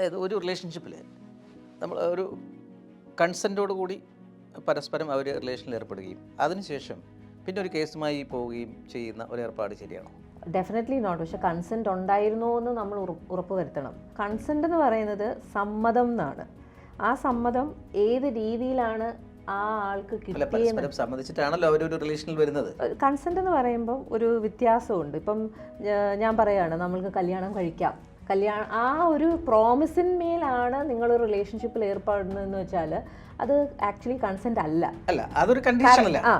അതായത് ഒരു റിലേഷൻഷിപ്പിൽ നമ്മൾ ഒരു കൺസെന്റോട് കൂടി പരസ്പരം അവർ റിലേഷനിൽ ഏർപ്പെടുകയും അതിനുശേഷം പിന്നെ ഒരു കേസുമായി പോവുകയും ചെയ്യുന്ന ഒരു ഏർപ്പാട് ശരിയാണോ? ഡെഫിനറ്റ്ലി നോട്ട് പക്ഷെ കൺസെന്റ് ഉണ്ടായിരുന്നോ എന്ന് നമ്മൾ ഉറപ്പ് വരുത്തണം. കൺസെന്റ് എന്ന് പറയുന്നത് സമ്മതം എന്നാണ്. ആ സമ്മതം ഏത് രീതിയിലാണ് ആ ആൾക്ക് സമ്മതിച്ചിട്ടാണല്ലോ അവരൊരു റിലേഷനിൽ വരുന്നത്. കൺസെന്റ് എന്ന് പറയുമ്പോൾ ഒരു വ്യത്യാസമുണ്ട്. ഇപ്പം ഞാൻ പറയാണ് നമ്മൾക്ക് കല്യാണം കഴിക്കാം. കല്യാണം ആ ഒരു പ്രോമിസിന്മേലാണ് നിങ്ങൾ റിലേഷൻഷിപ്പിൽ ഏർപ്പെടുന്നതെന്ന് വെച്ചാൽ അത് ആക്ച്വലി കൺസെന്റ് അല്ല. അല്ല അതൊരു കണ്ടീഷൻ അല്ല. ആ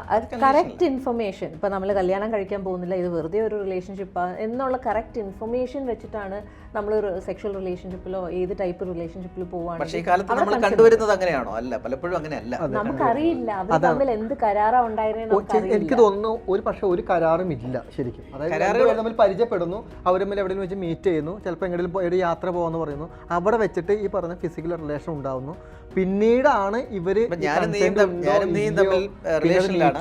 കറക്റ്റ് ഇൻഫർമേഷൻ ഇപ്പൊ നമ്മൾ കല്യാണം കഴിക്കാൻ പോകുന്നില്ല ഇത് വെറുതെ ഒരു റിലേഷൻഷിപ്പ് എന്നുള്ള കറക്റ്റ് ഇൻഫർമേഷൻ വെച്ചിട്ടാണ് നമ്മൾ ഒരു സെക്ഷൽ റിലേഷൻഷിപ്പിലോ ഏത് ടൈപ്പ് റിലേഷൻഷിപ്പിലോ പക്ഷേ ഈ കാലത്ത് നമ്മൾ കണ്ടുവരുന്നത് അങ്ങനെയാണോ? അല്ല പലപ്പോഴും അങ്ങനെയല്ല. നമുക്കറിയില്ല. അവർ തമ്മിൽ എന്ത് കരാറാ ഉണ്ടായിരുന്നത് എനിക്ക് തോന്നുന്നു ഒരു പക്ഷെ ഒരു കരാറും ഇല്ല ശരിക്കും. അതായത് തമ്മിൽ പരിചയപ്പെടുന്നു അവർ തമ്മിൽ എവിടെയെങ്കിലും വെച്ച് മീറ്റ് ചെയ്യുന്നു ചിലപ്പോൾ എങ്ങനെയും ഒരു യാത്ര പോകാന്ന് പറയുന്നു. അവിടെ വെച്ചിട്ട് ഈ പറഞ്ഞ ഫിസിക്കൽ റിലേഷൻ ഉണ്ടാവുന്നു. പിന്നീടാണ് ഇവർ.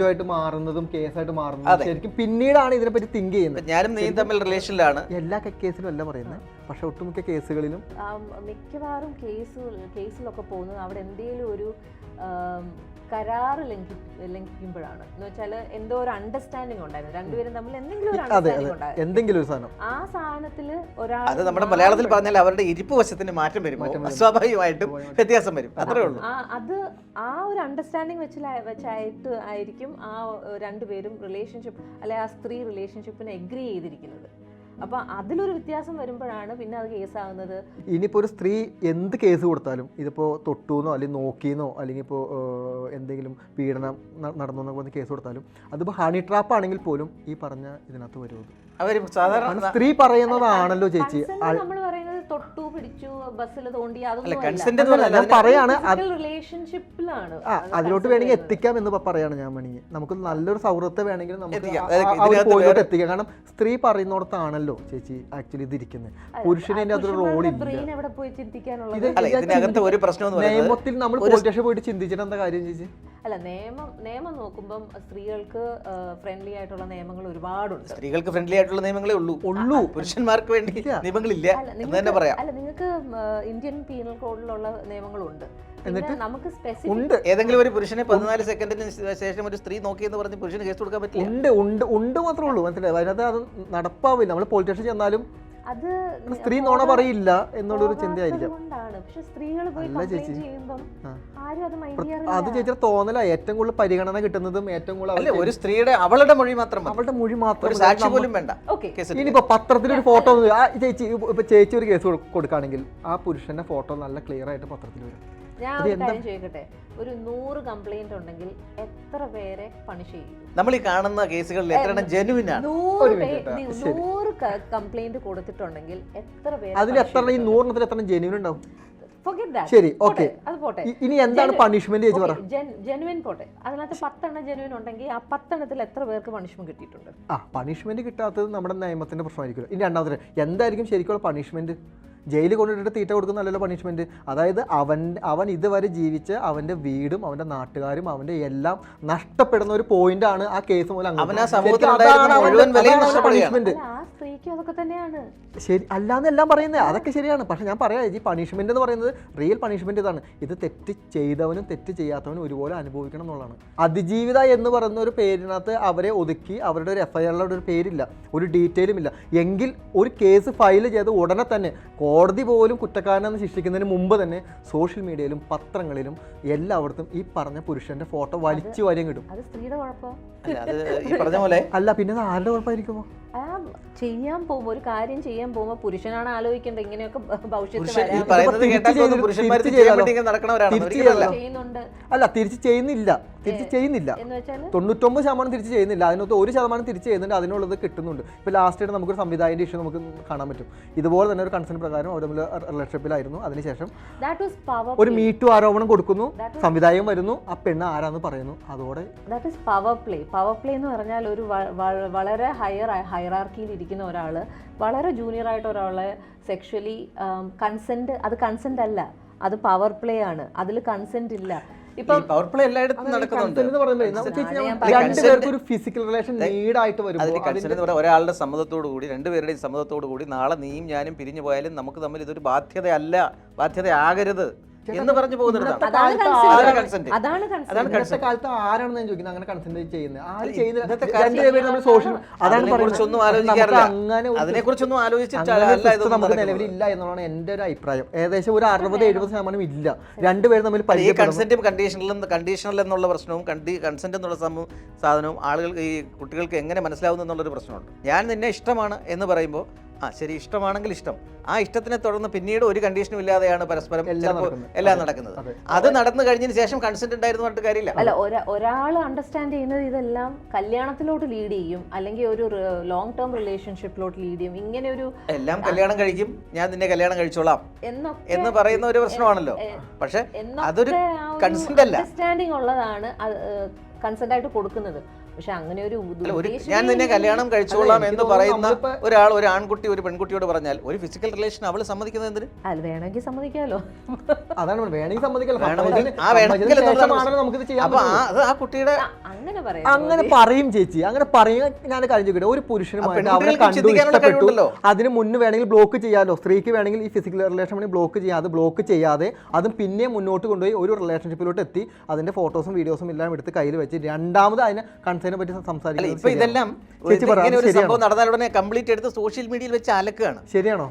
ആയിട്ട് മാറുന്നതും കേസായിട്ട് മാറുന്നതും ശരിക്കും പിന്നീടാണ് ഇതിനെപ്പറ്റി തിങ്ക് ചെയ്യുന്നത്. ഞാനും നീയും തമ്മിൽ റിലേഷനിലാണ് എല്ലാ കേസിലും അല്ല പറയുന്നത്. പക്ഷെ ഒട്ടുമിക്ക കേസുകളിലും മിക്കവാറും കേസുകൾ കേസിലൊക്കെ പോകുന്നത് അവിടെ എന്തെങ്കിലും ഒരു ആം, കരാറ് ലംഘി ലംഘിക്കുമ്പോഴാണ്. എന്ന് വെച്ചാൽ എന്തോ ഒരു അണ്ടർസ്റ്റാൻഡിങ് ഉണ്ടായിരുന്നു. രണ്ടുപേരും തമ്മിൽ എന്തെങ്കിലും ഒരു അണ്ടർസ്റ്റാൻഡിംഗ് ഉണ്ടായിരുന്നു. എന്തെങ്കിലും ഒരു സാധനം. ആ സാധനത്തിൽ ഒരാൾ അത് നമ്മുടെ മലയാളത്തിൽ പറഞ്ഞാൽ അവരുടെ ഇരിപ്പ് വശത്തിന് മാറ്റം വരും. സ്വാഭാവികമായിട്ടും വ്യത്യാസം വരും. അത്രേ ഉള്ളൂ. ആ അത് ആ ഒരു അണ്ടർസ്റ്റാൻഡിങ് വെച്ച് വെച്ചായിട്ട് ആയിരിക്കും ആ രണ്ടുപേരും റിലേഷൻഷിപ്പ് അല്ലെ ആ സ്ത്രീ റിലേഷൻഷിപ്പിന് എഗ്രി ചെയ്തിരിക്കുന്നത്. അപ്പൊ അതിലൊരു വ്യത്യാസം വരുമ്പോഴാണ് പിന്നെ അത് കേസാകുന്നത്. ഇനിയിപ്പോൾ ഒരു സ്ത്രീ എന്ത് കേസ് കൊടുത്താലും ഇതിപ്പോ തൊട്ടുന്നോ അല്ലെങ്കിൽ നോക്കിയെന്നോ അല്ലെങ്കിൽ ഇപ്പോ എന്തെങ്കിലും പീഡനം നടന്നു എന്നൊക്കെ കേസ് കൊടുത്താലും അതിപ്പോൾ ഹണി ട്രാപ്പ് ആണെങ്കിൽ പോലും ഈ പറഞ്ഞ ഇതിനകത്ത് വരുമത് സ്ത്രീ പറയുന്നതാണല്ലോ ചേച്ചി. നമ്മൾ തൊട്ടു പിടിച്ചു ബസ്സിൽ തോണ്ടി അല്ല അതൊന്നും പറയാണ്. അത് റിലേഷൻഷിപ്പിലാണ് അതിലോട്ട് വേണമെങ്കിൽ എത്തിക്കാം എന്ന് പറയാണ് ഞാൻ വേണമെങ്കിൽ. നമുക്ക് നല്ലൊരു സൗഹൃദത്തെ വേണമെങ്കിൽ നമുക്ക് എത്തിക്കാം. കാരണം സ്ത്രീ പറയുന്നിടത്താണല്ലോ ചേച്ചി ആക്ച്വലി ഇത് ഇരിക്കുന്നത് പുരുഷന് അതിന്റെ അതൊരു റോളില്ല ബ്രെയിൻ എവിടെ പോയി ചിന്തിക്കാനുള്ളത്? അല്ല ഇതിനകത്ത് ഒരു പ്രശ്നം പറയുന്നത് നിയമത്തിൽ നമ്മൾ പോലീസ് സ്റ്റേഷൻ പോയിട്ട് ചിന്തിച്ചിട്ട് എന്താ കാര്യം ചേച്ചി? അല്ല നിയമം നിയമം നോക്കുമ്പം സ്ത്രീകൾക്ക് ഫ്രണ്ട്ലി ആയിട്ടുള്ള നിയമങ്ങൾ ഒരുപാടുണ്ട്. സ്ത്രീകൾക്ക് ഫ്രണ്ട്ലി ആയിട്ടുള്ള നിയമങ്ങളേ ഉള്ളൂ. ഉള്ളൂ. പുരുഷന്മാർക്ക് വേണ്ടി നിയമങ്ങളില്ല അല്ല എന്ന് തന്നെ പറയാം. അല്ല നിങ്ങൾക്ക് ഇന്ത്യൻ പീനൽ കോഡിലുള്ള നിയമങ്ങളുണ്ട്. എന്നിട്ട്? നമുക്ക് സ്പെസിഫിക് ഉണ്ട്. ഏതെങ്കിലും ഒരു പുരുഷനെ പതിനാല് സെക്കൻഡിന് ശേഷം ഒരു സ്ത്രീ നോക്കിയെന്ന് പറഞ്ഞ് പുരുഷന് കേസ് കൊടുക്കാൻ പറ്റില്ല. ഉണ്ട് ഉണ്ട് ഉണ്ട് മാത്രമേ ഉള്ളൂ. മനസ്സിലായി? അതിനകത്ത് അത് നടപ്പാവില്ല. നമ്മൾ പോലീസ് സ്റ്റേഷൻ ചെന്നാലും അത് സ്ത്രീ നോണ പറയില്ല എന്നുള്ളൊരു ചിന്തയായിരിക്കാം. പക്ഷെ സ്ത്രീകൾ പോയി. ചെയ്യുമ്പം ആരും അത് മൈൻഡ് അത് ചേച്ചി തോന്നല. ഏറ്റവും കൂടുതൽ പരിഗണന കിട്ടുന്നതും ഏറ്റവും കൂടുതൽ അല്ല ഒരു സ്ത്രീയുടെ അവളുടെ മൊഴി മാത്രം മതി. അവളുടെ മൊഴി മാത്രം ഒരു മതി. സാക്ഷി പോലും വേണ്ട. ഇനിയിപ്പോ പത്രത്തിലൊരു ഫോട്ടോ ആ ചേച്ചി ഇപ്പൊ ചേച്ചി ഒരു കേസ് കൊടു- കൊടുക്കുകയാണെങ്കിൽ ആ പുരുഷന്റെ ഫോട്ടോ നല്ല ക്ലിയർ ആയിട്ട് പത്രത്തിൽ വരും. ഞാൻ ഒരു കാര്യം ചോദിക്കട്ടെ? ഒരു നൂറ് കംപ്ലൈന്റ് ഉണ്ടെങ്കിൽ എത്ര പേരെ പണിഷ് ചെയ്യും? നമ്മൾ ഈ കാണുന്ന കേസുകളിൽ എത്ര എണ്ണം ജെനുവിൻ ആണ്? നൂറ് പേ- minute നൂറ് കംപ്ലൈന്റ് കൊടുത്തിട്ടുണ്ടെങ്കിൽ എത്ര പേര് അതിൽ എത്ര ഈ നൂറിനത്തിൽ എത്ര ജെന്യൂൻ ഉണ്ടാവും? Forget that. ശരി പോട്ടെ, ഓക്കെ അത് പോട്ടെ. ഇനി എന്താണ് പണിഷ്മെന്റ് ചേച്ചി പറ. ജെനുവിൻ പോട്ടെ. അതിനകത്ത് പത്തെണ്ണം ജെനുവിൻ ഉണ്ടെങ്കിൽ ആ പത്തെണ്ണത്തിൽ എത്ര പേർക്ക് പണിഷ്മെന്റ് കിട്ടിയിട്ടുണ്ട്? ആ പണിഷ്മെന്റ് കിട്ടാത്തത് നമ്മുടെ നിയമത്തിന്റെ പ്രശ്നമായിരിക്കും ഇനി രണ്ടാമത്തെ എന്തായിരിക്കും ശരിക്കുള്ള പണിഷ്മെന്റ് ജയിലിൽ കൊണ്ടിട്ട് തീറ്റ കൊടുക്കുന്നല്ലോ പണിഷ്മെന്റ് അതായത് അവൻ അവൻ ഇതുവരെ ജീവിച്ച് അവന്റെ വീടും അവന്റെ നാട്ടുകാരും അവന്റെ എല്ലാം നഷ്ടപ്പെടുന്ന ഒരു പോയിന്റ് ആണ് ആ കേസ് മൂലം തന്നെയാണ്. ശരി അല്ലാന്നെല്ലാം പറയുന്നത് അതൊക്കെ ശരിയാണ്. പക്ഷെ ഞാൻ പറയാം ഈ പണിഷ്മെന്റ് എന്ന് പറയുന്നത് റിയൽ പണിഷ്മെന്റ് ഇതാണ്. ഇത് തെറ്റ് ചെയ്തവനും തെറ്റ് ചെയ്യാത്തവനും ഒരുപോലെ അനുഭവിക്കണം എന്നുള്ളതാണ്. അതിജീവിത എന്ന് പറയുന്ന ഒരു പേരിനകത്ത് അവരെ ഒതുക്കി അവരുടെ ഒരു എഫ്ഐആറിലുള്ള ഒരു പേരില്ല. ഒരു ഡീറ്റെയിലും ഇല്ല. എങ്കിൽ ഒരു കേസ് ഫയൽ ചെയ്ത് ഉടനെ തന്നെ കോടതി പോലും കുറ്റക്കാരനെന്ന് ശിക്ഷിക്കുന്നതിന് മുമ്പ് തന്നെ സോഷ്യൽ മീഡിയയിലും പത്രങ്ങളിലും എല്ലായിടത്തും ഈ പറഞ്ഞ പുരുഷന്റെ ഫോട്ടോ വലിച്ചു വരും കിട്ടും. അത് സ്ത്രീയുടെ കുഴപ്പം. അല്ല അത് ഈ പറഞ്ഞ പോലെ അല്ല പിന്നെ അത് ആരുടെ കുഴപ്പമായിരിക്കുമോ? ചെയ്യാൻ പോകുമ്പോ ഒരു കാര്യം ചെയ്യാൻ പോകുമ്പോ പുരുഷനാണ് ആലോചിക്കേണ്ടത് ഇങ്ങനെയൊക്കെ ഭവിഷ്യത്ത് പുരുഷൻ പറയുന്നത് കേട്ടാൽ തോന്നും ചെയ്ത് ചെയ്യാൻ ചെയ്യാലോ. വേണ്ടി ഇങ്ങനെ നടക്കണവരാണ്? തിരിച്ച് അല്ല. തിരിച്ച് ചെയ്യുന്നില്ല. തിരിച്ച് ചെയ്യുന്നില്ല. എന്ന് വെച്ചാൽ തൊണ്ണൂറ്റൊമ്പത് ശതമാനം തിരിച്ചു ചെയ്യുന്നില്ല. അതിനകത്ത് ഒരു ശതമാനം തിരിച്ച് ചെയ്യുന്നുണ്ട്. അതിനുള്ളത് കിട്ടുന്നുണ്ട്. ഇപ്പോൾ ലാസ്റ്റ് ആയിട്ട് നമുക്കൊരു സംവിധായകന്റെ ഇഷ്യൂ നമുക്ക് കാണാൻ പറ്റും. ഇതുപോലെ തന്നെ ഒരു കൺസേൺ പ്രകാരം അവർ തമ്മിൽ റിലേഷൻഷിപ്പിലായിരുന്നു അതിനുശേഷം ഒരു മീറ്റു ആരോപണം കൊടുക്കുന്നു. സംവിധായകൻ വരുന്നു. ആ പെണ്ണ് ആരാന്ന് പറയുന്നു. അതോടെ that is power play power play എന്ന് പറഞ്ഞാൽ ഒരു വളരെ ഹയർ ഹൈറാർക്കിയിൽ ഇരിക്കുന്ന ഒരാൾ വളരെ ജൂനിയർ ആയിട്ട് ഒരാളെ സെക്ഷലി കൺസെന്റ് അത് കൺസെന്റ് അല്ല അത് പവർ പ്ലേ ആണ്. അതിൽ കൺസെന്റ് ഇല്ല. ഇപ്പം പവർ പ്ലേ എല്ലായിടത്തും നടക്കുന്നുണ്ട്. ഒരു ഫിസിക്കൽ റിലേഷൻ അതിന് കൺസേൺ എന്ന് പറയാൻ ഒരാളുടെ സമ്മതത്തോടു കൂടി രണ്ടുപേരുടെയും സമ്മതത്തോടു കൂടി നാളെ നീയും ഞാനും പിരിഞ്ഞു പോയാലും നമുക്ക് തമ്മിൽ ഇതൊരു ബാധ്യതയല്ല ബാധ്യതയാകരുത്. എന്ന് പറഞ്ഞു അതാണ് കാലത്ത് ഞാൻ ചോദിക്കുന്നത്? അങ്ങനെ ചെയ്യുന്നത്. സോഷ്യൽ അതാണ് അതിനെക്കുറിച്ചൊന്നും പറയുന്നത്. ആലോചിക്കാറില്ല. നമുക്ക് അങ്ങനെ ആലോചിച്ചിട്ട് നിലവിലില്ല എന്നുള്ളതാണ് എന്റെ ഒരു അഭിപ്രായം. ഏകദേശം ഒരു അറുപത് എഴുപത് ശതമാനം ഇല്ല. രണ്ടുപേരും തമ്മിൽ ഈ കൺസെന്റും കണ്ടീഷണലും കണ്ടീഷണൽ എന്നുള്ള പ്രശ്നവും കണ്ടി കൺസെന്റ് എന്നുള്ള സാധനവും ആളുകൾ ഈ കുട്ടികൾക്ക് എങ്ങനെ മനസ്സിലാവുന്നു എന്നുള്ളൊരു പ്രശ്നമുണ്ട്. ഞാൻ നിന്നെ ഇഷ്ടമാണ് എന്ന് പറയുമ്പോൾ ആ ശരി ഇഷ്ടമാണെങ്കിൽ ഇഷ്ടം. ആ ഇഷ്ടത്തിനെ തുടർന്ന് പിന്നീട് ഒരു കണ്ടീഷനും ഇല്ലാതെയാണ് പരസ്പരം എല്ലാം നടക്കുന്നത്. അതെ. നടന്നു കഴിഞ്ഞതിന് ശേഷം കൺസെന്റ് ഉണ്ടായിരുന്നു പറഞ്ഞിട്ട് കാര്യമില്ല. അല്ല ഒരാൾ അണ്ടർസ്റ്റാൻഡ് ചെയ്യുന്നത് ഇതെല്ലാം കല്യാണത്തിലോട്ട് ലീഡ് ചെയ്യും അല്ലെങ്കിൽ ഒരു ലോങ് ടേം റിലേഷൻഷിപ്പിലോട്ട് ലീഡ് ചെയ്യും. ഇങ്ങനെ ഒരു എല്ലാം കല്യാണം കഴിക്കും ഞാൻ നിന്നെ കല്യാണം കഴിച്ചോളാം എന്ന് പറയുന്ന ഒരു പ്രശ്നമാണല്ലോ. പക്ഷെ അതൊരു കൺസെന്റ് അല്ല. അണ്ടർസ്റ്റാൻഡിങ് ഉള്ളതാണ് കൺസെന്റ് ആയിട്ട് കൊടുക്കുന്നത്. പക്ഷെ അങ്ങനെ ഒരു ഞാൻ നിന്നെ കല്യാണം കഴിച്ചോളാം എന്ന് പറയുന്ന ഒരാൾ ഒരു ആൺകുട്ടി ഒരു പെൺകുട്ടിയോട് പറഞ്ഞാൽ ഒരു ഫിസിക്കൽ റിലേഷൻ അവൾ സമ്മതിക്കുന്നത് എന്തിന്? അല്ല വേണമെങ്കിൽ സമ്മതിക്കാമല്ലോ അതാണ്. വേണമെങ്കിൽ സമ്മതിക്കല്ലോ ആ കുട്ടിയുടെ അങ്ങനെ പറയാം അങ്ങനെ പറയും ചേച്ചി. അങ്ങനെ പറയും. ഞാൻ കഴിഞ്ഞു ഒരു പുരുഷനുമായിട്ട് കണ്ടു ഇഷ്ടപ്പെട്ടു. അതിന് മുന്നേ വേണമെങ്കിൽ ബ്ലോക്ക് ചെയ്യാലോ. സ്ത്രീക്ക് വേണമെങ്കിൽ ഈ ഫിസിക്കൽ റിലേഷൻ വേണമെങ്കിൽ ബ്ലോക്ക് ചെയ്യാം അത് ബ്ലോക്ക് ചെയ്യാതെ അതും പിന്നെ മുന്നോട്ട് കൊണ്ടുപോയി ഒരു റിലേഷൻഷിപ്പിലോട്ട് എത്തി. അതിന്റെ ഫോട്ടോസും വീഡിയോസും എല്ലാം എടുത്ത് കയ്യിൽ വെച്ച് രണ്ടാമത് അതിനെ കൺസേനെ പറ്റി സംസാരിക്കാം സംസാരിക്കുന്നത് ഇപ്പൊ ഇതെല്ലാം ഇങ്ങനെ ഒരു സംഭവം നടന്നാൽ ഉടനെ കംപ്ലീറ്റ് എടുത്ത് സോഷ്യൽ മീഡിയയിൽ വെച്ച് അലക്കുകയാണ്. ശരിയാണോ?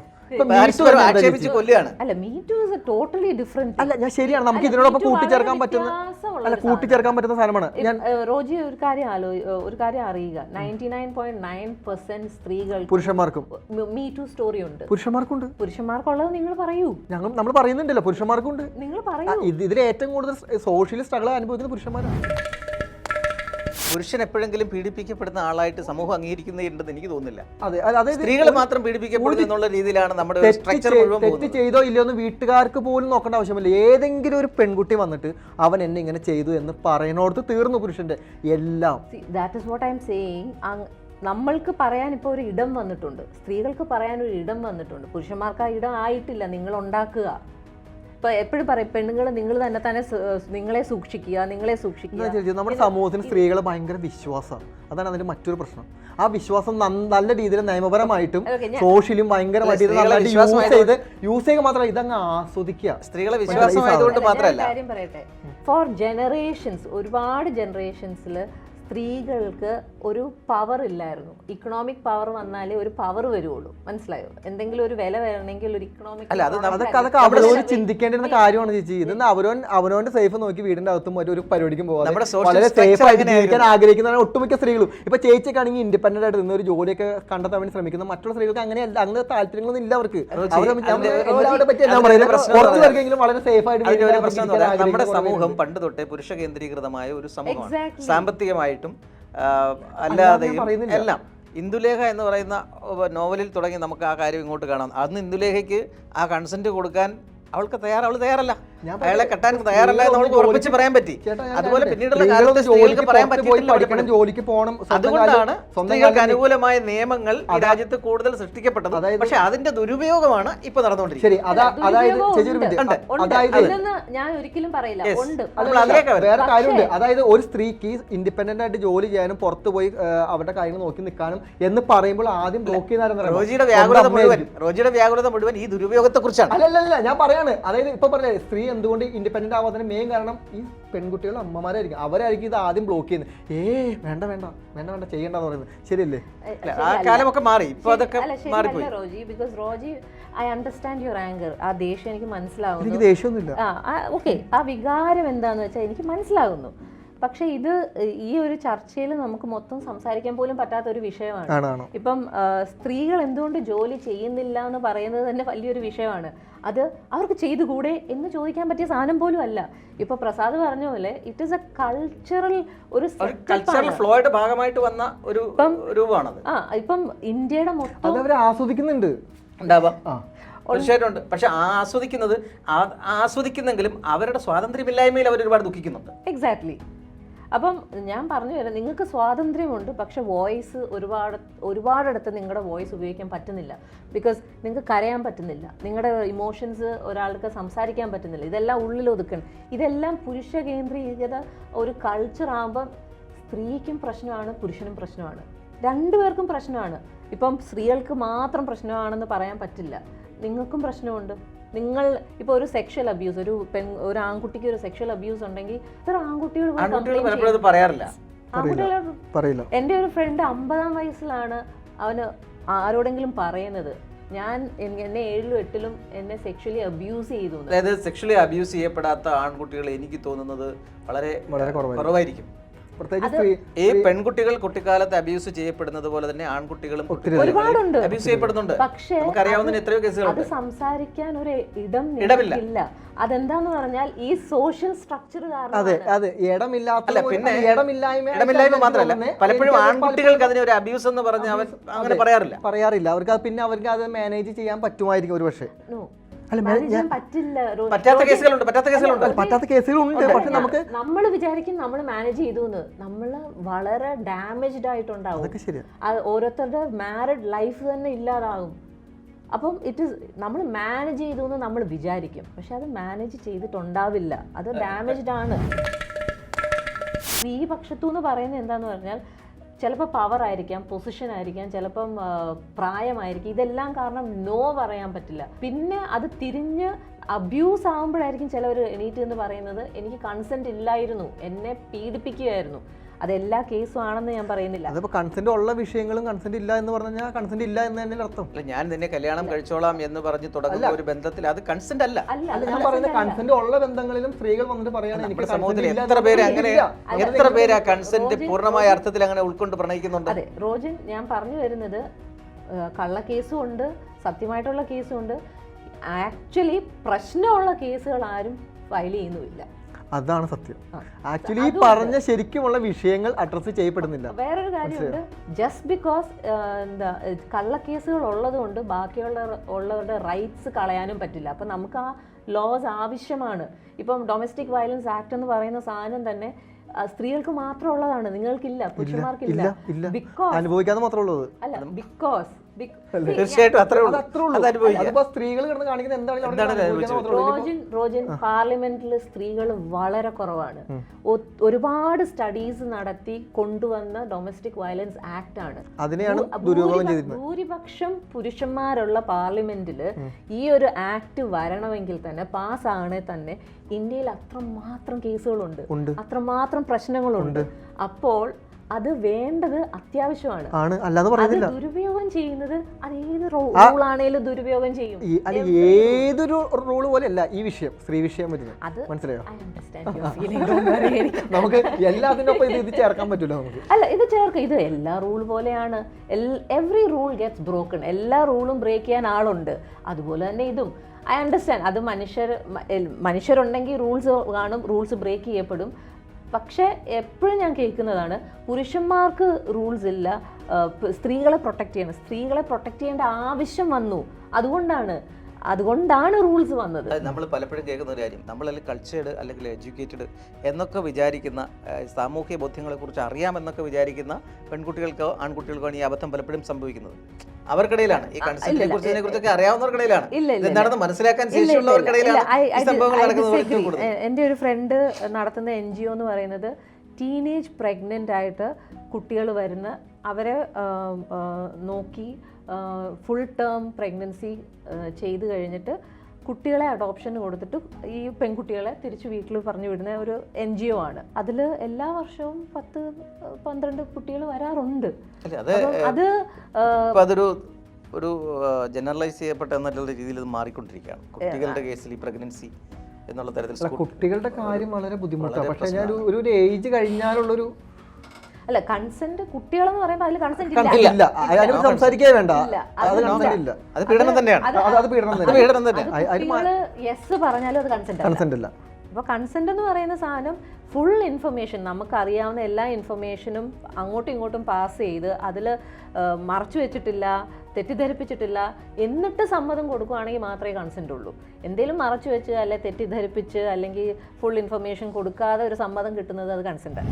അല്ല ഞാൻ ശരിയാണ്. നമുക്ക് ഇതിനോടൊപ്പം കൂട്ടിച്ചേർക്കാൻ പറ്റുന്ന അല്ല കൂട്ടിച്ചേർക്കാൻ പറ്റുന്ന സാധനമാണ്. ഞാൻ റോജി ഒരു കാര്യം ആലോ ഒരു കാര്യം അറിയുക. Ninety nine point nine percent സ്ത്രീകൾ പുരുഷന്മാർക്കും. മീ ടു സ്റ്റോറി ഉണ്ട്. പുരുഷന്മാർക്കുണ്ട്. പുരുഷന്മാർക്കുള്ളത് നിങ്ങൾ പറയൂ. ഞങ്ങൾ നമ്മൾ പറയുന്നുണ്ടല്ലോ പുരുഷന്മാർക്കുണ്ട്. നിങ്ങൾ പറയൂ. ഇതിൽ ഏറ്റവും കൂടുതൽ സോഷ്യൽ സ്ട്രഗിൾ അനുഭവിക്കുന്ന പുരുഷന്മാരാണ്. പുരുഷൻ എപ്പോഴെങ്കിലും പീഡിപ്പിക്കപ്പെടുന്ന ആളായിട്ട് സമൂഹം അംഗീകരിക്കുന്നുണ്ടെന്ന് എനിക്ക് തോന്നുന്നില്ല. അതെ അതായത് സ്ത്രീകൾ മാത്രം പീഡിപ്പിക്കപ്പെടുന്നു എന്നുള്ള രീതിയിലാണ് നമ്മുടെ തെറ്റ് സ്ട്രക്ചർ മുഴുവൻ തെറ്റ് ചെയ്തോ ഇല്ലയോ എന്ന് വീട്ടുകാർക്ക് പോലും നോക്കേണ്ട ആവശ്യമില്ല. ഏതെങ്കിലും ഒരു പെൺകുട്ടി വന്നിട്ട് അവൻ എന്നെ ഇങ്ങനെ ചെയ്തു എന്ന് പറയുന്നോടത്ത് തീർന്നു പുരുഷന്റെ എല്ലാം. That is what I'm saying നമ്മൾക്ക് പറയാൻ ഇപ്പോൾ ഒരു ഇടം വന്നിട്ടുണ്ട്. സ്ത്രീകൾക്ക് പറയാൻ ഒരു ഇടം വന്നിട്ടുണ്ട്. പുരുഷന്മാർക്ക് ആ ഇടം ആയിട്ടില്ല. നിങ്ങൾ ഉണ്ടാക്കുക. ഇപ്പൊ എപ്പോഴും പറയും പെണ്ണുങ്ങൾ നിങ്ങൾ തന്നെ തന്നെ നിങ്ങളെ സൂക്ഷിക്കുക നിങ്ങളെ സൂക്ഷിക്കുക. നമ്മുടെ സമൂഹത്തിന് സ്ത്രീകൾ ഭയങ്കര വിശ്വാസമാണ്. അതാണ് അതിന്റെ മറ്റൊരു പ്രശ്നം. ആ വിശ്വാസം നല്ല രീതിയിൽ നിയമപരമായിട്ടും സോഷ്യലും ഭയങ്കരമായിട്ട് സ്ത്രീകളെ യൂസ് ചെയ്ത് യൂസ് ചെയ്യുക മാത്രമല്ല ഇതങ്ങ് ആസ്വദിക്കുക. സ്ത്രീകളെ വിശ്വാസമായതുകൊണ്ട് മാത്രമല്ല. കാര്യം പറയട്ടെ. ഫോർ ജനറേഷൻസ് ഒരുപാട് ജനറേഷൻസിൽ സ്ത്രീകൾക്ക് ഒരു പവർ ഇല്ലായിരുന്നു. ഇക്കണോമിക് പവർ വന്നാലേ ഒരു പവർ വരുള്ളൂ മനസ്സിലായോ? എന്തെങ്കിലും ഒരു വില വരണമെങ്കിൽ ഒരു ഇക്കണോമിക് അല്ല, അത് അതൊക്കെ അതൊക്കെ അവരോട് ചിന്തിക്കേണ്ടിരുന്ന കാര്യമാണ് ചേച്ചി. ഇത് അവരോ അവനോന്റെ സേഫ് നോക്കി വീടിന്റെ അകത്തും ഒരു പരിപാടിക്കും പോകാം നമ്മുടെ social വളരെ structure സേഫ് ആയിട്ട് ജീവിക്കാൻ ആഗ്രഹിക്കുന്നതാണ് ഒട്ടുമിക്ക സ്ത്രീകളും. ഇപ്പൊ ചേച്ചിയൊക്കെ ആണെങ്കിൽ ഇൻഡിപെൻഡന്റ് ആയിട്ട് നിന്ന് ഒരു ജോലിയൊക്കെ കണ്ടെത്താൻ വേണ്ടി ശ്രമിക്കുന്ന. മറ്റുള്ള സ്ത്രീകൾക്ക് അങ്ങനെ അങ്ങനെ താല്പര്യങ്ങളൊന്നും ഇല്ല അവർക്ക്. പറ്റി പറയുന്നത്? കുറച്ച് പേർക്കെങ്കിലും വളരെ സേഫ് ആയിട്ട് നമ്മുടെ സമൂഹം പണ്ട് തൊട്ടേ പുരുഷ കേന്ദ്രീകൃതമായ ഒരു സമൂഹമാണ്. സാമ്പത്തികമായിട്ടും ആ, അല്ലാതെയും. എല്ലാം. ഇന്ദുലേഖ എന്ന് പറയുന്ന നോവലിൽ തുടങ്ങി നമുക്ക് ആ കാര്യം ഇങ്ങോട്ട് കാണാം. അന്ന് ഇന്ദുലേഖയ്ക്ക് ആ കൺസെന്റ് കൊടുക്കാൻ അവൾക്ക് തയ്യാറ് അവൾ തയ്യാറല്ല. അയാളെ കെട്ടാൻ തയ്യാറല്ല എന്ന് നമുക്ക് ഉറപ്പിച്ച് പറയാൻ പറ്റി. അതുപോലെ പിന്നീടുള്ള കാലത്ത് സ്ത്രീകൾക്ക് പറയാൻ പുറത്ത് പറ്റിയിട്ടില്ല പഠിക്കണം. ജോലിക്ക് പോകണം അതുകൊണ്ടാണ് സ്വന്തങ്ങൾക്ക് സ്ത്രീകൾക്ക് അനുകൂലമായ നിയമങ്ങൾ ഈ രാജ്യത്ത് കൂടുതൽ സൃഷ്ടിക്കപ്പെട്ടത്. അതായത് പക്ഷെ അതിന്റെ ദുരുപയോഗമാണ് ഇപ്പൊ നടന്നുകൊണ്ടിരിക്കുന്നത്. ശരി അതാ അതായത് ഒരു മിനിറ്റ് ഉണ്ട്. അതായത് ഞാൻ ഒരിക്കലും പറയില്ല. ഉണ്ട്. നമ്മൾ അല്ല, അതിലേക്ക് വരാം. വേറെ കാര്യമുണ്ട്. അതായത് ഒരു സ്ത്രീക്ക് ഇൻഡിപെൻഡന്റ് ആയിട്ട് ജോലി ചെയ്യാനും പുറത്തുപോയി അവരുടെ കാര്യങ്ങൾ നോക്കി നിൽക്കാനും എന്ന് പറയുമ്പോൾ ആദ്യം ബ്ലോക്ക് ചെയ്യുന്ന റോജിയുടെ വ്യാകുലത മുഴുവൻ റോജിയുടെ വ്യാകുലത മുഴുവൻ ഈ ദുരുപയോഗത്തെ കുറിച്ചാണ് അല്ലല്ല ഞാൻ പറയാണ്. അതായത് ഇപ്പൊ പറഞ്ഞ സ്ത്രീ എന്തുകൊണ്ട് ഇൻഡിപെൻഡന്റ് ആവാത്തതിന് മെയിൻ കാരണം ഈ പെൺകുട്ടികളും അമ്മമാരായിരിക്കും. അവരായിരിക്കും ഇത് ആദ്യം ബ്ലോക്ക് ചെയ്യുന്നത്. ഏ വേണ്ട വേണ്ട വേണ്ട വേണ്ട ചെയ്യണ്ടെന്ന് പറയുന്നത്. ശരിയല്ലേ? ആ കാലമൊക്കെ മാറി. ഇപ്പൊ അതൊക്കെ മാറിപ്പോയി. Roji because Roji I understand your anger ആ ദേഷ്യം എനിക്ക് മനസ്സിലാവുന്നു. എനിക്ക് ദേഷ്യമൊന്നുമില്ല. ആ ഓക്കെ ആ വികാരം എന്താന്ന് വെച്ചാൽ എനിക്ക് മനസ്സിലാകുന്നു പക്ഷെ ഇത് ഈ ഒരു ചർച്ചയിൽ നമുക്ക് മൊത്തം സംസാരിക്കാൻ പോലും പറ്റാത്ത ഒരു വിഷയമാണ് ഇപ്പം സ്ത്രീകൾ എന്തുകൊണ്ട് ജോലി ചെയ്യുന്നില്ല എന്ന് പറയുന്നത് തന്നെ വലിയൊരു വിഷയമാണ്. അത് അവർക്ക് ചെയ്തുകൂടെ എന്ന് ചോദിക്കാൻ പറ്റിയ സാധനം പോലും അല്ല. ഇപ്പൊ പ്രസാദ് പറഞ്ഞ പോലെ ഇറ്റ് ഇസ് എ കൾച്ചറൽ ഒരു കൾച്ചറൽ ഫ്ലോയുടെ ഭാഗമായിട്ട് വന്ന ഒരു രൂപമാണത്. ആ ഇപ്പം ഇന്ത്യയുടെ മൊത്തം ആസ്വദിക്കുന്നുണ്ട്. തീർച്ചയായിട്ടുണ്ട് പക്ഷെ ആ ആസ്വദിക്കുന്നത് ആ- ആസ്വദിക്കുന്നെങ്കിലും അവരുടെ സ്വാതന്ത്ര്യമില്ലായ്മയിൽ അവർ ഒരുപാട് ദുഃഖിക്കുന്നുണ്ട്. എക്സാക്ട്ലി അപ്പം ഞാൻ പറഞ്ഞു തരാം നിങ്ങൾക്ക് സ്വാതന്ത്ര്യമുണ്ട് പക്ഷെ വോയിസ് ഒരുപാട് ഒരുപാടിടത്ത് നിങ്ങളുടെ വോയിസ് ഉപയോഗിക്കാൻ പറ്റുന്നില്ല. ബിക്കോസ് നിങ്ങൾക്ക് കരയാൻ പറ്റുന്നില്ല. നിങ്ങളുടെ ഇമോഷൻസ് ഒരാൾക്ക് സംസാരിക്കാൻ പറ്റുന്നില്ല. ഇതെല്ലാം ഉള്ളിൽ ഒതുക്കണം ഇതെല്ലാം പുരുഷ കേന്ദ്രീകൃത ഒരു കൾച്ചർ ആകുമ്പം സ്ത്രീക്കും പ്രശ്നമാണ് പുരുഷനും പ്രശ്നമാണ്. രണ്ടുപേർക്കും പ്രശ്നമാണ്. ഇപ്പം സ്ത്രീകൾക്ക് മാത്രം പ്രശ്നമാണെന്ന് പറയാൻ പറ്റില്ല. നിങ്ങൾക്കും പ്രശ്നമുണ്ട്. നിങ്ങൾ ഇപ്പോൾ ഒരു സെക്ഷൽ അബ്യൂസ് ഒരു പെൺ ഒരു ആൺകുട്ടിക്ക് ഒരു സെക്ഷൽ അബ്യൂസ് ഉണ്ടെങ്കിൽ ആൺകുട്ടികൾ ആൺകുട്ടികൾ അത് ചെയ്യും. പറയാറില്ല പറയില്ല എന്റെ ഒരു ഫ്രണ്ട് അമ്പതാം വയസ്സിലാണ് അവന് ആരോടെങ്കിലും പറയുന്നത് ഞാൻ എന്നെ ഏഴിലും എട്ടിലും എന്നെ സെക്ഷലി അബ്യൂസ് ചെയ്തു എന്ന്. അതായത് സെക്ഷലി അബ്യൂസ് ചെയ്യപ്പെടാത്ത ആൺകുട്ടികൾ എനിക്ക് തോന്നുന്നത് വളരെ വളരെ കുറവായിരിക്കും. ഈ പെൺകുട്ടികൾ കുട്ടിക്കാലത്ത് അബ്യൂസ് ചെയ്യപ്പെടുന്നത് പോലെ തന്നെ ആൺകുട്ടികളും ഒരുപാടുണ്ട്. അബ്യൂസ് ചെയ്യപ്പെടുന്നുണ്ട്. പക്ഷേ നമുക്കറിയാവുന്ന എത്രയോ അത് സംസാരിക്കാൻ ഒരു ഇടം ഇടമില്ല. ഇല്ല അതെന്താന്ന് പറഞ്ഞാൽ ഈ സോഷ്യൽ സ്ട്രക്ചർ അതെ കാരണം അതെ. ഇടമില്ലാത്ത പിന്നെ ഇടമില്ലായ്മ ഇടമില്ലായ്മ മാത്രമല്ല പലപ്പോഴും ആൺകുട്ടികൾക്ക് അതിനെ ഒരു അബ്യൂസ് എന്ന് പറഞ്ഞ് അവൻ അങ്ങനെ പറയാറില്ല. പറയാറില്ല. അവർക്ക് അത് പിന്നെ അവർക്ക് അത് മാനേജ് ചെയ്യാൻ പറ്റുമായിരിക്കും ഒരു പക്ഷേ. അല്ല, manage പറ്റില്ല പറ്റാത്ത കേസുകളുണ്ട് പറ്റാത്ത കേസുകളുണ്ട്. പറ്റാത്ത കേസുകളുണ്ട് പക്ഷെ നമുക്ക് നമ്മൾ വിചാരിക്കും നമ്മൾ മാനേജ് ചെയ്തു എന്ന്. നമ്മൾ വളരെ ഡാമേജ്ഡ് ആയിട്ടുണ്ടാവും. അതൊക്കെ ശരിയാ. അത് ഓരോരുത്തരുടെ മാരിഡ് ലൈഫ് തന്നെ ഇല്ലാതാകും. അപ്പം ഇറ്റ് ഇസ് നമ്മൾ മാനേജ് ചെയ്തു എന്ന് നമ്മൾ വിചാരിക്കും. പക്ഷെ അത് മാനേജ് ചെയ്തിട്ടുണ്ടാവില്ല. അത് ഡാമേജ്ഡ് ആണ്. സ്ത്രീ പക്ഷത്തു എന്ന് പറയുന്നത് എന്താന്ന് പറഞ്ഞാൽ ചിലപ്പോൾ പവർ ആയിരിക്കാം പൊസിഷൻ ആയിരിക്കാം ചിലപ്പം പ്രായമായിരിക്കും. ഇതെല്ലാം കാരണം നോ പറയാൻ പറ്റില്ല. പിന്നെ അത് തിരിഞ്ഞ് അബ്യൂസ് ആകുമ്പോഴായിരിക്കും ചിലവർ എണീറ്റ് എന്ന് പറയുന്നത്. എനിക്ക് കൺസെന്റ് ഇല്ലായിരുന്നു. എന്നെ പീഡിപ്പിക്കുകയായിരുന്നു. അത് എല്ലാ കേസും ആണെന്ന് ഞാൻ പറയുന്നില്ല. അതിപ്പോ കൺസെന്റ് ഉള്ള വിഷയങ്ങളും കൺസെന്റ് ഇല്ല എന്ന് പറഞ്ഞാൽ കൺസെന്റ് ഇല്ല എന്ന് തന്നെ അർത്ഥം. അല്ല ഞാൻ നിന്നെ കല്യാണം കഴിച്ചോളാം എന്ന് പറഞ്ഞ് തുടങ്ങുന്ന ഒരു ബന്ധത്തിൽ അത് കൺസെന്റ് അല്ല. അല്ല ഞാൻ പറയുന്നത് കൺസെന്റ് ഉള്ള ബന്ധങ്ങളിലും സ്ത്രീകൾ വന്നിട്ട് പറയാണ് എനിക്ക് സമൂഹത്തിൽ എത്ര പേര് അങ്ങനെ എത്ര പേര് ആ കൺസെന്റ് പൂർണമായ അർത്ഥത്തിൽ അങ്ങനെ ഉൾക്കൊണ്ട് പ്രണയിക്കുന്നുണ്ട് അതെ റോജിൻ ഞാൻ പറഞ്ഞു വരുന്നത് കള്ള കള്ളക്കേസും ഉണ്ട് സത്യമായിട്ടുള്ള കേസും ഉണ്ട്. ആക്ച്വലി പ്രശ്നമുള്ള കേസുകൾ ആരും ഫയൽ ചെയ്യുന്നുമില്ല. അതാണ് സത്യം. ആക്ച്വലി ഈ പറഞ്ഞ ശരിക്കുമുള്ള വിഷയങ്ങൾ അഡ്രസ്സ് ചെയ്യപ്പെടുന്നില്ല. വേറൊരു കാര്യമുണ്ട് ജസ്റ്റ് ബിക്കോസ് എന്താ കള്ളക്കേസുകൾ ഉള്ളത് കൊണ്ട് ബാക്കിയുള്ള ഉള്ളവരുടെ റൈറ്റ്സ് കളയാനും പറ്റില്ല. അപ്പം നമുക്ക് ആ ലോസ് ആവശ്യമാണ്. ഇപ്പം ഡൊമസ്റ്റിക് വയലൻസ് ആക്ട് എന്ന് പറയുന്ന സാധനം തന്നെ സ്ത്രീകൾക്ക് മാത്രമുള്ളതാണ്. നിങ്ങൾക്കില്ല പുരുഷന്മാർക്കില്ല. ബിക്കോസ് അനുഭവിക്കാതെ മാത്രമുള്ളത്. അല്ല ബിക്കോസ് തീർച്ചയായിട്ടും അത്രേ ഉള്ളൂ. അതിപ്പോ സ്ത്രീകൾ കിടന്ന് കാണിക്കുന്ന എന്താണ്. റോജൻ റോജൻ പാർലമെന്റിൽ സ്ത്രീകൾ വളരെ കുറവാണ്. ഒരുപാട് സ്റ്റഡീസ് നടത്തി കൊണ്ടുവന്ന ഡൊമസ്റ്റിക് വയലൻസ് ആക്ട് ആണ് അതിനെയാണ് ഭൂരിപക്ഷം പുരുഷന്മാരുള്ള പാർലമെന്റിൽ ഈ ഒരു ആക്ട് വരണമെങ്കിൽ തന്നെ പാസ് ആകണേ തന്നെ ഇന്ത്യയിൽ അത്രമാത്രം കേസുകളുണ്ട്. അത്രമാത്രം പ്രശ്നങ്ങളുണ്ട്. അപ്പോൾ അത് വേണ്ടത് അത്യാവശ്യമാണ്. ആണ്. അല്ലാതെ അത് പറയുന്നില്ല ദുരുപയോഗം ചെയ്യുന്നത് അത് ഏത് റൂൾ ആണേലും ദുരുപയോഗം ചെയ്യും. അല്ല ഏതൊരു റൂൾ പോലെയല്ല ഈ വിഷയം സ്ത്രീ വിഷയം വരുന്നത്. അത് മനസ്സിലായോ? നമുക്ക് എല്ലാത്തിനൊപ്പം ഇത് ഇത് ചേർക്കാൻ പറ്റില്ല നമുക്ക്. അല്ല ഇത് ചേർക്കാം. ഇത് എല്ലാ റൂൾ പോലെയാണ്. എവറി റൂൾ ഗെറ്റ്സ് ബ്രോക്കൺ എല്ലാ റൂളും ബ്രേക്ക് ചെയ്യാൻ ആളുണ്ട്. അതുപോലെ തന്നെ ഇതും. ഐ അണ്ടർസ്റ്റാൻഡ് അത് മനുഷ്യർ മനുഷ്യരുണ്ടെങ്കിൽ റൂൾസ് കാണും റൂൾസ് ബ്രേക്ക് ചെയ്യപ്പെടും. പക്ഷേ എപ്പോഴും ഞാൻ കേൾക്കുന്നതാണ് പുരുഷന്മാർക്ക് റൂൾസ് ഇല്ല. സ്ത്രീകളെ പ്രൊട്ടക്റ്റ് ചെയ്യണം. സ്ത്രീകളെ പ്രൊട്ടക്റ്റ് ചെയ്യേണ്ട ആവശ്യം വന്നു. അതുകൊണ്ടാണ് അതുകൊണ്ടാണ് റൂൾസ് വന്നത്. നമ്മൾ പലപ്പോഴും കേൾക്കുന്ന ഒരു കാര്യം. നമ്മൾ അല്ലെങ്കിൽ കൾച്ചേർഡ് അല്ലെങ്കിൽ എഡ്യൂക്കേറ്റഡ് എന്നൊക്കെ വിചാരിക്കുന്ന സാമൂഹ്യ ബോധ്യങ്ങളെക്കുറിച്ച് അറിയാമെന്നൊക്കെ വിചാരിക്കുന്ന പെൺകുട്ടികൾക്കോ ആൺകുട്ടികൾക്കോ ആണ് ഈ അബദ്ധം പലപ്പോഴും സംഭവിക്കുന്നത്. അവർക്കിടയിലാണ്. ഈ കൺസെപ്റ്റിനെ കുറിച്ച് ഇതിനെ കുറിച്ചൊക്കെ അറിയാവുന്നവർക്കിടയിലാണ്. ഇല്ല, മനസ്സിലാക്കാൻ ശേഷിയുള്ളവർക്കിടയിലാണ് സംഭവങ്ങൾ നടക്കുന്നത് എന്റെ ഒരു ഫ്രണ്ട് നടത്തുന്ന എൻ ജി ഒ എന്ന് പറയുന്നത് ടീനേജ് പ്രഗ്നന്റ് ആയിട്ട് കുട്ടികൾ വരുന്ന അവരെ നോക്കി ഫുൾ ടേം പ്രഗ്നൻസി ചെയ്തു കഴിഞ്ഞിട്ട് കുട്ടികളെ അഡോപ്ഷന് കൊടുത്തിട്ട് ഈ പെൺകുട്ടികളെ തിരിച്ച് വീട്ടിൽ പറഞ്ഞു വിടുന്ന ഒരു എൻ ജി ഒ ആണ്. അതിൽ എല്ലാ വർഷവും പത്ത് പന്ത്രണ്ട് കുട്ടികൾ വരാറുണ്ട്. അത് അതൊരു ഒരു ജനറലൈസ് ചെയ്യപ്പെട്ട എന്നുള്ള രീതിയിൽ മാറിക്കൊണ്ടിരിക്കുകയാണ്. കുട്ടികളുടെ കേസിൽ ഈ പ്രഗ്നൻസി എന്നുള്ള തരത്തിൽ കുട്ടികളുടെ കാര്യം വളരെ ബുദ്ധിമുട്ടാണ്. പക്ഷേ ഞാൻ ഒരു ഒരു ഏജ് കഴിഞ്ഞാലുള്ളൊരു അല്ല കൺസെന്റ് കുട്ടികൾ എന്ന് പറയുമ്പോൾ അതിൽ കൺസെന്റ് ഇല്ല. ഇല്ല. അതിനോട് സംസാരിക്കേ വേണ്ട. അത് കൺസെന്റ് ഇല്ല. അത് പീഡനം തന്നെയാണ്. അത് പീഡനം അത് തന്നെ പീഡനം തന്നെ കുട്ടികൾ യെസ് പറഞ്ഞാലും അത് കൺസെന്റ് അല്ല. കൺസെന്റ് ഇല്ല. അപ്പോൾ കൺസെന്റ് എന്ന് പറയുന്ന സാധനം ഫുൾ ഇൻഫർമേഷൻ നമുക്കറിയാവുന്ന എല്ലാ ഇൻഫർമേഷനും അങ്ങോട്ടും ഇങ്ങോട്ടും പാസ് ചെയ്ത് അതിൽ മറച്ചു വെച്ചിട്ടില്ല തെറ്റിദ്ധരിപ്പിച്ചിട്ടില്ല എന്നിട്ട് സമ്മതം കൊടുക്കുകയാണെങ്കിൽ മാത്രമേ കൺസെന്റ് ഉള്ളൂ. എന്തെങ്കിലും മറച്ചു വെച്ച് അല്ലെ തെറ്റിദ്ധരിപ്പിച്ച് അല്ലെങ്കിൽ ഫുൾ ഇൻഫർമേഷൻ കൊടുക്കാതെ ഒരു സമ്മതം കിട്ടുന്നത് അത് കൺസെന്റ് അല്ല.